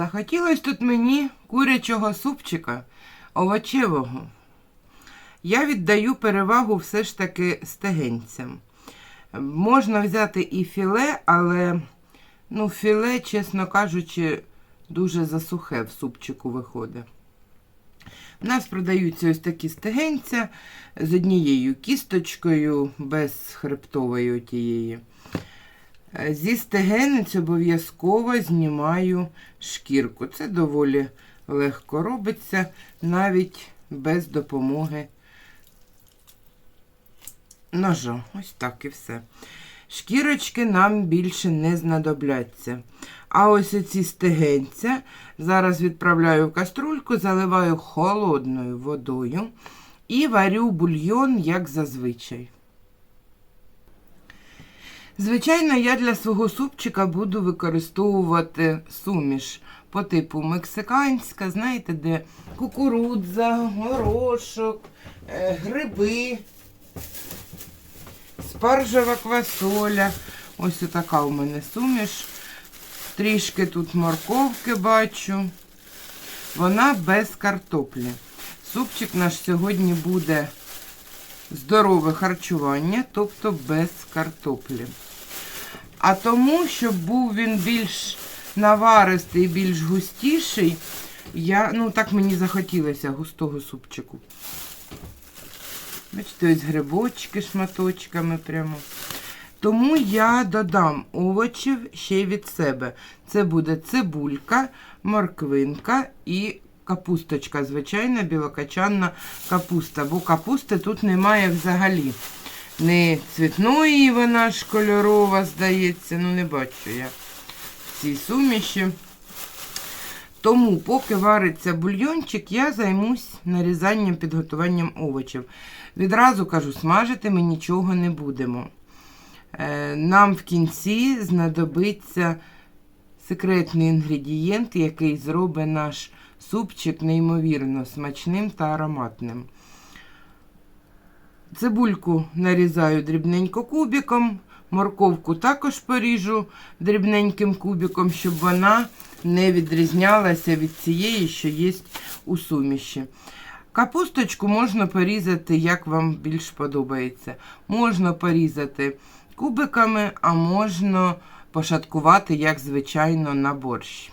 Захотілось тут мені курячого супчика овочевого. Я віддаю перевагу все ж таки стегенцям. Можна взяти і філе, але ну, філе, чесно кажучи, дуже засухе в супчику виходить. У нас продаються ось такі стегенця з однією кісточкою, без хребтової тієї. Е, Зі стегенець обов'язково знімаю шкірку. Це доволі легко робиться, навіть без допомоги ножа. Ось так і все. Шкірочки нам більше не знадобляться. А ось оці стегенця зараз відправляю в каструльку, заливаю холодною водою і варю бульйон, як зазвичай. Звичайно, я для свого супчика буду використовувати суміш по типу мексиканська, знаєте, де кукурудза, горошок, е, гриби, спаржева квасоля. Ось така у мене суміш. Трішки тут морковки бачу. Вона без картоплі. Супчик наш сьогодні буде здорове харчування, тобто без картоплі. А тому, щоб був він більш наваристий, більш густіший, я, ну так мені захотілося густого супчику. Бачите, ось грибочки шматочками прямо. Тому я додам овочів ще від себе. Це буде цибулька, морквинка і капусточка, звичайна білокачанна капуста, бо капусти тут немає взагалі. Не цвітної вона ж кольорова, здається, ну не бачу я в цій суміші. Тому, поки вариться бульйончик, я займусь нарізанням, підготуванням овочів. Відразу кажу, смажити ми нічого не будемо. Е, Нам в кінці знадобиться секретний інгредієнт, який зробить наш супчик неймовірно смачним та ароматним. Цибульку нарізаю дрібненько кубиком, морковку також поріжу дрібненьким кубиком, щоб вона не відрізнялася від цієї, що є у суміші. Капусточку можна порізати, як вам більш подобається. Можна порізати кубиками, а можна пошаткувати, як звичайно, на борщ.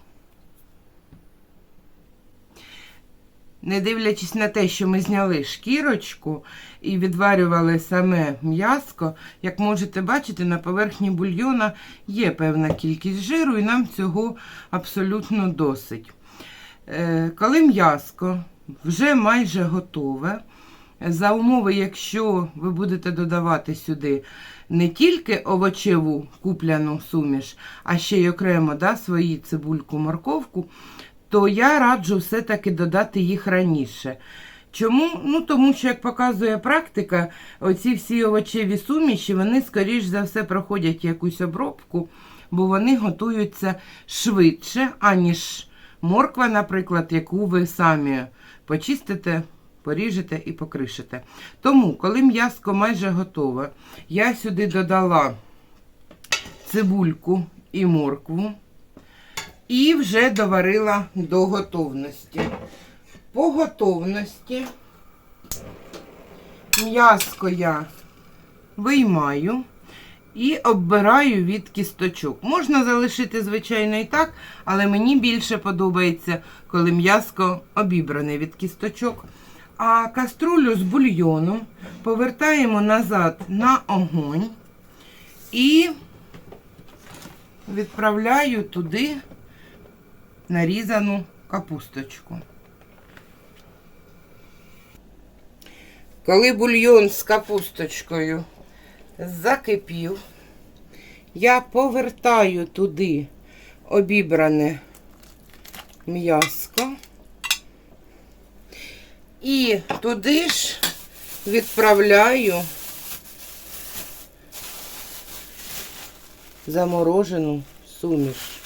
Не дивлячись на те, що ми зняли шкірочку і відварювали саме м'яско, як можете бачити, на поверхні бульйона є певна кількість жиру, і нам цього абсолютно досить. Е, Коли м'яско вже майже готове, за умови, якщо ви будете додавати сюди не тільки овочеву купляну суміш, а ще й окремо да, свої цибульку, морковку, то я раджу все-таки додати їх раніше. Чому? Ну, тому що, як показує практика, оці всі овочеві суміші, вони, скоріш за все, проходять якусь обробку, бо вони готуються швидше, аніж морква, наприклад, яку ви самі почистите, поріжете і покришите. Тому, коли м'яско майже готове, я сюди додала цибульку і моркву. І вже доварила до готовності. По готовності м'яско я виймаю і оббираю від кісточок. Можна залишити, звичайно, і так, але мені більше подобається, коли м'яско обібране від кісточок. А каструлю з бульйоном повертаємо назад на огонь і відправляю туди нарізану капусточку. Коли бульйон з капусточкою закипів, я повертаю туди обібране м'яско і туди ж відправляю заморожену суміш.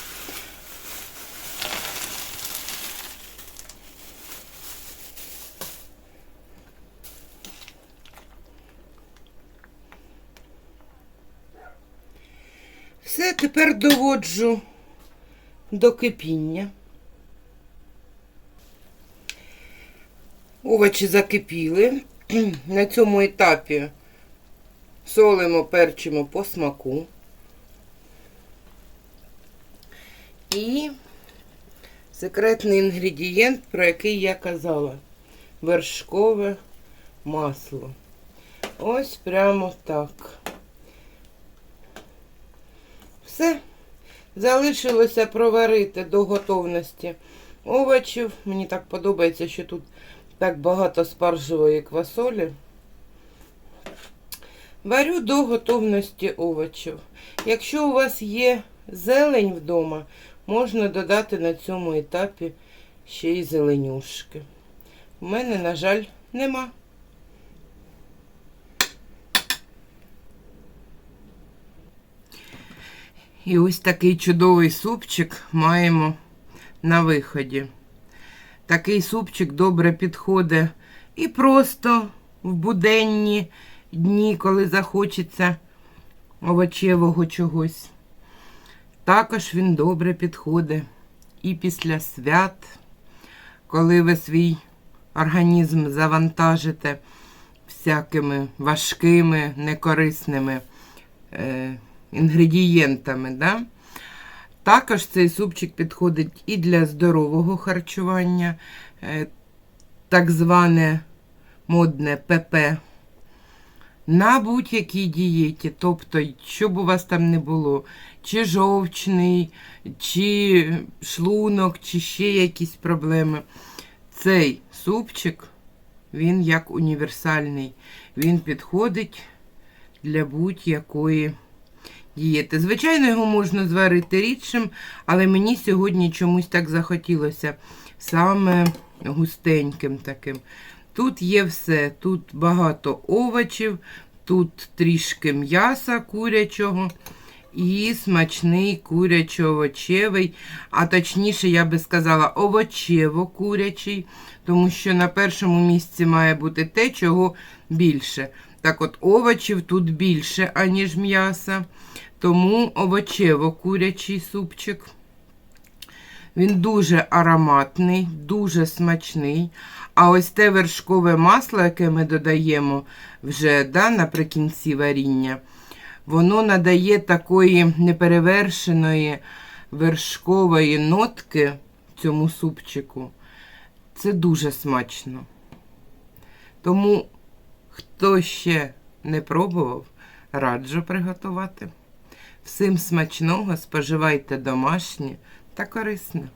Все, тепер доводжу до кипіння. Овочі закипіли. На цьому етапі солимо, перчимо по смаку. І секретний інгредієнт, про який я казала. Вершкове масло. Ось прямо так. Все. Залишилося проварити до готовності овочів. Мені так подобається, що тут так багато спаржевої квасолі. Варю до готовності овочів. Якщо у вас є зелень вдома, можна додати на цьому етапі ще й зеленюшки. У мене, на жаль, нема. І ось такий чудовий супчик маємо на виході. Такий супчик добре підходить і просто в буденні дні, коли захочеться овочевого чогось. Також він добре підходить і після свят, коли ви свій організм завантажите всякими важкими, некорисними е, інгредієнтами. Да? Також цей супчик підходить і для здорового харчування, е, так зване модне ПП. На будь-якій дієті, тобто, що б у вас там не було, чи жовчний, чи шлунок, чи ще якісь проблеми. Цей супчик, він як універсальний. Він підходить для будь-якої дієти. Звичайно, його можна зварити рідшим, але мені сьогодні чомусь так захотілося саме густеньким таким. Тут є все, тут багато овочів, тут трішки м'яса курячого і смачний курячо-овочевий, а точніше, я би сказала, овочево-курячий, тому що на першому місці має бути те, чого більше. Так от овочів тут більше, аніж м'яса, тому овочево-курячий супчик. Він дуже ароматний, дуже смачний. А ось те вершкове масло, яке ми додаємо вже да, наприкінці варіння, воно надає такої неперевершеної вершкової нотки цьому супчику. Це дуже смачно. Тому, хто ще не пробував, раджу приготувати. Всім смачного, споживайте домашнє та корисне.